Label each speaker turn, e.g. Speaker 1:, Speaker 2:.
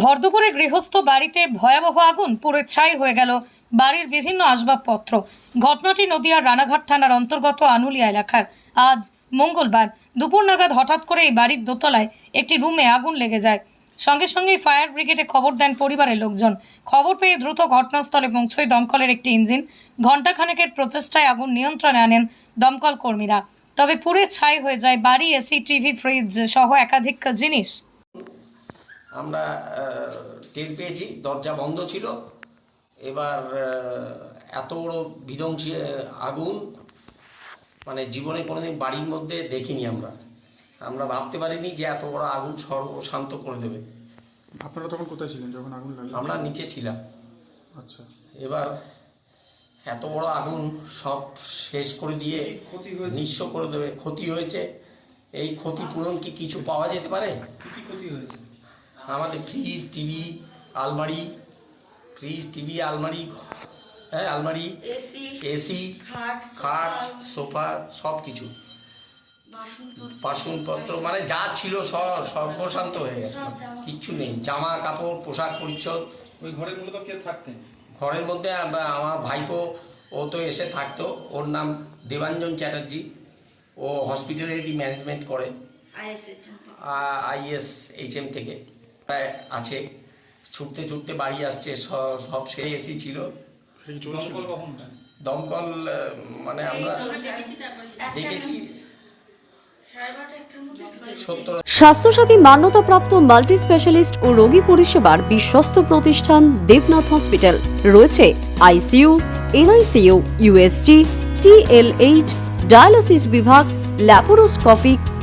Speaker 1: ভরদুপুরে গৃহস্থ বাড়িতে ভয়াবহ আগুন পুড়ে ছাই হয়ে গেল বাড়ির বিভিন্ন আসবাবপত্র। ঘটনাটি নদিয়ার রানাঘাট থানার অন্তর্গত আনুলিয়া এলাকার। আজ মঙ্গলবার দুপুর নাগাদ হঠাৎ করে এই বাড়ির দোতলায় একটি রুমে আগুন লেগে যায়। সঙ্গে সঙ্গেই ফায়ার ব্রিগেডে খবর দেন পরিবারের লোকজন। খবর পেয়ে দ্রুত ঘটনাস্থলে পৌঁছয় দমকলের একটি ইঞ্জিন। ঘণ্টাখানেকের প্রচেষ্টায় আগুন নিয়ন্ত্রণে আনেন দমকল কর্মীরা। তবে পুড়ে ছাই হয়ে যায় বাড়ি, এসি, টিভি, ফ্রিজ সহ একাধিক জিনিস।
Speaker 2: আমরা টের পেয়েছি দরজা বন্ধ ছিল। এবার এত বড় বিধ্বংসী আগুন মানে জীবনে কোনোদিন বাড়ির মধ্যে দেখিনি আমরা। আমরা ভাবতে পারিনি যে এত বড় আগুন সর্বশান্ত করে দেবে।
Speaker 3: আপনারা তখন কোথায় ছিলেন যখন আগুন লাগল?
Speaker 2: আমরা নিচে ছিলাম।
Speaker 3: আচ্ছা।
Speaker 2: এবার এত বড় আগুন সব শেষ করে দিয়ে
Speaker 3: ক্ষতি হয়েছে
Speaker 2: নিঃস্ব করে দেবে। ক্ষতি হয়েছে। এই ক্ষতিপূরণ কি কিছু পাওয়া যেতে পারে?
Speaker 3: কি কি ক্ষতি হয়েছে?
Speaker 2: আমাদের ফ্রিজ টিভি আলমারি ফ্রিজ টিভি আলমারি হ্যাঁ আলমারি
Speaker 4: এসি
Speaker 2: এসি
Speaker 4: খাট
Speaker 2: খাট সোফা সব কিছু
Speaker 4: বাসনপত্র
Speaker 2: বাসনপত্র মানে যা ছিল সব সর্বশান্ত হয়ে গেছে। কিচ্ছু নেই। জামা কাপড় পোশাক পরিচ্ছদ।
Speaker 3: ওই ঘরে মূলত কে থাকতেন
Speaker 2: ঘরের মধ্যে আমার ভাইপো ও তো এসে থাকতো। ওর নাম দেবাঞ্জন চ্যাটার্জি। ও হসপিটালিটি ম্যানেজমেন্ট করে। আইএস এইচ এম থেকে। আছে। ছুটতে ছুটতে বাড়ি আসছে সব সব সে এসি ছিল।
Speaker 3: দমকল
Speaker 2: মানে আমরা দেখেছি
Speaker 5: স্বাস্থ্যসাথী মান্যতাপ্রাপ্ত মাল্টি স্পেশালিস্ট ও রোগী পরিষেবার বিশ্বস্ত প্রতিষ্ঠান দেবনাথ হসপিটাল। রয়েছে ICU NICU USG TLH dialysis বিভাগ ল্যাপারোস্কোপিক